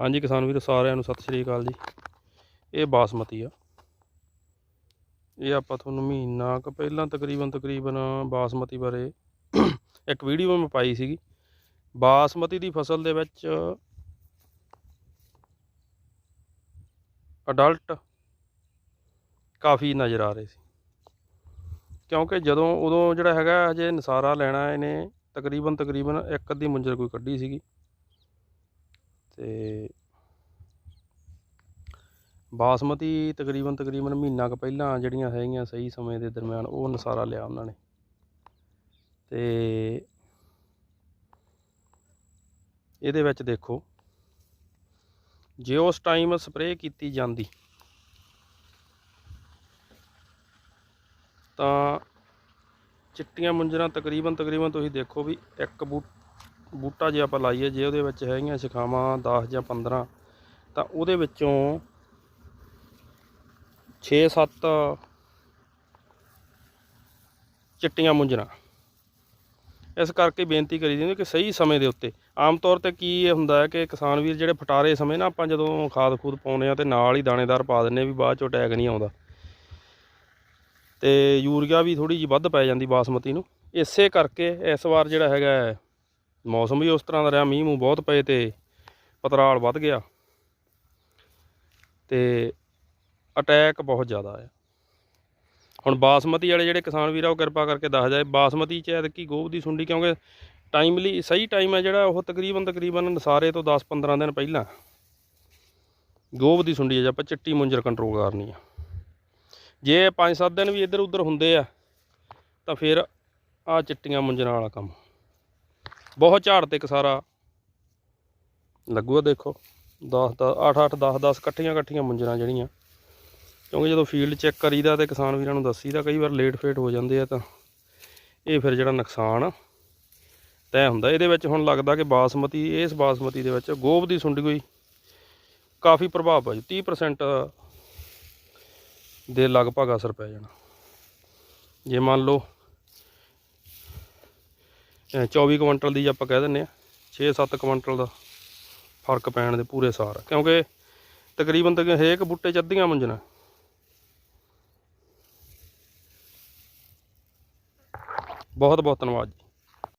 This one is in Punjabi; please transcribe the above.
ਹਾਂਜੀ ਕਿਸਾਨ ਵੀਰ, ਸਾਰਿਆਂ ਨੂੰ ਸਤਿ ਸ਼੍ਰੀ ਅਕਾਲ ਜੀ। ਇਹ ਬਾਸਮਤੀ ਆ। ਇਹ ਆਪਾਂ ਤੁਹਾਨੂੰ ਮਹੀਨਾ ਕੁ ਪਹਿਲਾਂ ਤਕਰੀਬਨ ਤਕਰੀਬਨ ਬਾਸਮਤੀ ਬਾਰੇ ਇੱਕ ਵੀਡੀਓ ਮੈਂ ਪਾਈ ਸੀਗੀ। ਬਾਸਮਤੀ ਦੀ ਫਸਲ ਦੇ ਵਿੱਚ ਅਡਲਟ ਕਾਫੀ ਨਜ਼ਰ ਆ ਰਹੇ ਸੀ। ਕਿਉਂਕਿ ਜਦੋਂ, ਉਦੋਂ ਜਿਹੜਾ ਹੈਗਾ, ਹਜੇ ਨਸਾਰਾ ਲੈਣਾ ਇਹਨੇ ਤਕਰੀਬਨ ਤਕਰੀਬਨ ਇੱਕ ਅੱਧੀ ਮੁੰਜਰ ਕੋਈ ਕੱਢੀ ਸੀਗੀ। ਤੇ ਬਾਸਮਤੀ ਤਕਰੀਬਨ ਤਕਰੀਬਨ ਮਹੀਨਾ ਕੁ ਪਹਿਲਾਂ ਜਿਹੜੀਆਂ ਹੈਗੀਆਂ ਸਹੀ ਸਮੇਂ ਦੇ ਦਰਮਿਆਨ ਉਹ ਨਸਾਰਾ ਲਿਆ ਉਹਨਾਂ ਨੇ। ਤੇ ਇਹਦੇ ਵਿੱਚ ਦੇਖੋ, ਜੇ ਉਸ ਟਾਈਮ ਸਪਰੇਅ ਕੀਤੀ ਜਾਂਦੀ, ਤਾਂ ਚਿੱਟੀਆਂ ਮੁੰਜਰਾਂ ਤਕਰੀਬਨ ਤਕਰੀਬਨ ਤੁਸੀਂ ਦੇਖੋ ਵੀ ਇੱਕ ਬੂਟ ਬੂਟਾ ਜੇ ਆਪਾਂ ਲਾਈਏ, ਜੇ ਉਹਦੇ ਵਿੱਚ ਹੈਗੀਆਂ ਸ਼ਿਖਾਵਾਂ 10 ਜਾਂ 15 ਤਾਂ ਉਹਦੇ ਵਿੱਚੋਂ 6-7 ਚਿੱਟੀਆਂ ਮੁੰਜਰਾਂ। ਇਸ ਕਰਕੇ ਬੇਨਤੀ ਕਰੀ ਦਿੰਦੇ ਕਿ ਸਹੀ ਸਮੇਂ ਦੇ ਉੱਤੇ। ਆਮ ਤੌਰ ਤੇ ਕੀ ਇਹ ਹੁੰਦਾ ਹੈ ਕਿ ਕਿਸਾਨ ਵੀਰ ਜਿਹੜੇ ਫਟਾਰੇ ਸਮੇਂ ਨਾ ਆਪਾਂ ਜਦੋਂ ਖਾਦ ਖੂਦ ਪਾਉਂਦੇ ਆ ਤੇ ਨਾਲ ਹੀ ਦਾਣੇਦਾਰ ਪਾ ਦਿੰਨੇ ਵੀ ਬਾਅਦ ਚੋਂ ਟੈਗ ਨਹੀਂ ਆਉਂਦਾ। ਤੇ ਯੂਰੀਆ ਵੀ ਥੋੜੀ ਜਿਹੀ ਵੱਧ ਪੈ ਜਾਂਦੀ ਬਾਸਮਤੀ ਨੂੰ। ਇਸੇ ਕਰਕੇ ਇਸ ਵਾਰ ਜਿਹੜਾ ਹੈਗਾ ਮੌਸਮ ਵੀ ਉਸ ਤਰ੍ਹਾਂ ਦਾ ਰਿਹਾ, ਮੀਂਹ ਮੂੰਹ ਬਹੁਤ ਪਏ ਤੇ ਪਤਰਾਲ ਵੱਧ ਗਿਆ। ਤੇ ਅਟੈਕ ਬਹੁਤ ਜ਼ਿਆਦਾ ਆ। ਹੁਣ ਬਾਸਮਤੀ ਵਾਲੇ ਜਿਹੜੇ ਕਿਸਾਨ ਵੀਰ ਆ, ਉਹ ਕਿਰਪਾ ਕਰਕੇ ਦੱਸ ਜਾਏ, ਬਾਸਮਤੀ ਚ ਐਤਕੀ ਗੋਭ ਦੀ ਸੁੰਡੀ, ਕਿਉਂਕਿ ਟਾਈਮਲੀ ਸਹੀ ਟਾਈਮ ਹੈ ਜਿਹੜਾ, ਉਹ ਤਕਰੀਬਨ ਤਕਰੀਬਨ ਸਾਰੇ ਤੋਂ 10-15 ਦਿਨ ਪਹਿਲਾਂ। ਗੋਭ ਦੀ ਸੁੰਡੀ ਹੈ ਜੇ, ਆਪਾਂ ਚਿੱਟੀ ਮੁੰਜਰ ਕੰਟਰੋਲ ਕਰਨੀ ਆ। ਜੇ 5-7 ਦਿਨ ਵੀ ਇੱਧਰ ਉੱਧਰ ਹੁੰਦੇ ਆ, ਤਾਂ ਫਿਰ ਆ ਚਿੱਟੀਆਂ ਮੁੰਜਰਾਂ ਵਾਲਾ ਕੰਮ। ਬਹੁਤ ਝਾੜ ਤੇ ਕਸਾਰਾ ਲੱਗੂਗਾ ਦੇਖੋ 10 10 8 8 10 10 ਇਕੱਠੀਆਂ ਇਕੱਠੀਆਂ ਮੁੰਜਰਾਂ ਜਿਹੜੀਆਂ। ਕਿਉਂਕਿ ਜਦੋਂ ਫੀਲਡ ਚੈੱਕ ਕਰੀਦਾ ਤੇ ਕਿਸਾਨ ਵੀਰਾਂ ਨੂੰ ਦੱਸੀਦਾ, ਕਈ ਵਾਰ ਲੇਟ ਫੇਟ ਹੋ ਜਾਂਦੇ ਆ ਤਾਂ ਇਹ ਫਿਰ ਜਿਹੜਾ ਨੁਕਸਾਨ ਤੈਅ ਹੁੰਦਾ। ਇਹਦੇ ਵਿੱਚ ਹੁਣ ਲੱਗਦਾ ਕਿ ਬਾਸਮਤੀ, ਇਸ ਬਾਸਮਤੀ ਦੇ ਵਿੱਚ ਗੋਭ ਦੀ ਸੁੰਡੀ ਹੋਈ, ਕਾਫੀ ਪ੍ਰਭਾਵ ਪੈ ਜੂ 30% ਦੇ ਲਗਭਗ ਅਸਰ ਪੈ ਜਾਣਾ। ਜੇ ਮੰਨ ਲਓ 24 ਕੁਇੰਟਲ ਦੀ ਜੇ ਆਪਾਂ ਕਹਿ ਦਿੰਨੇ ਆ 6-7 ਕੁਇੰਟਲ ਦਾ ਫ਼ਰਕ ਪੈਣ ਦੇ ਪੂਰੇ ਸਾਰ। ਕਿਉਂਕਿ ਤਕਰੀਬਨ ਤਕ ਹਰੇਕ ਬੂਟੇ ਚ ਅੱਧੀਆਂ ਮੁੰਜਣਾ। ਬਹੁਤ ਬਹੁਤ ਧੰਨਵਾਦ ਜੀ।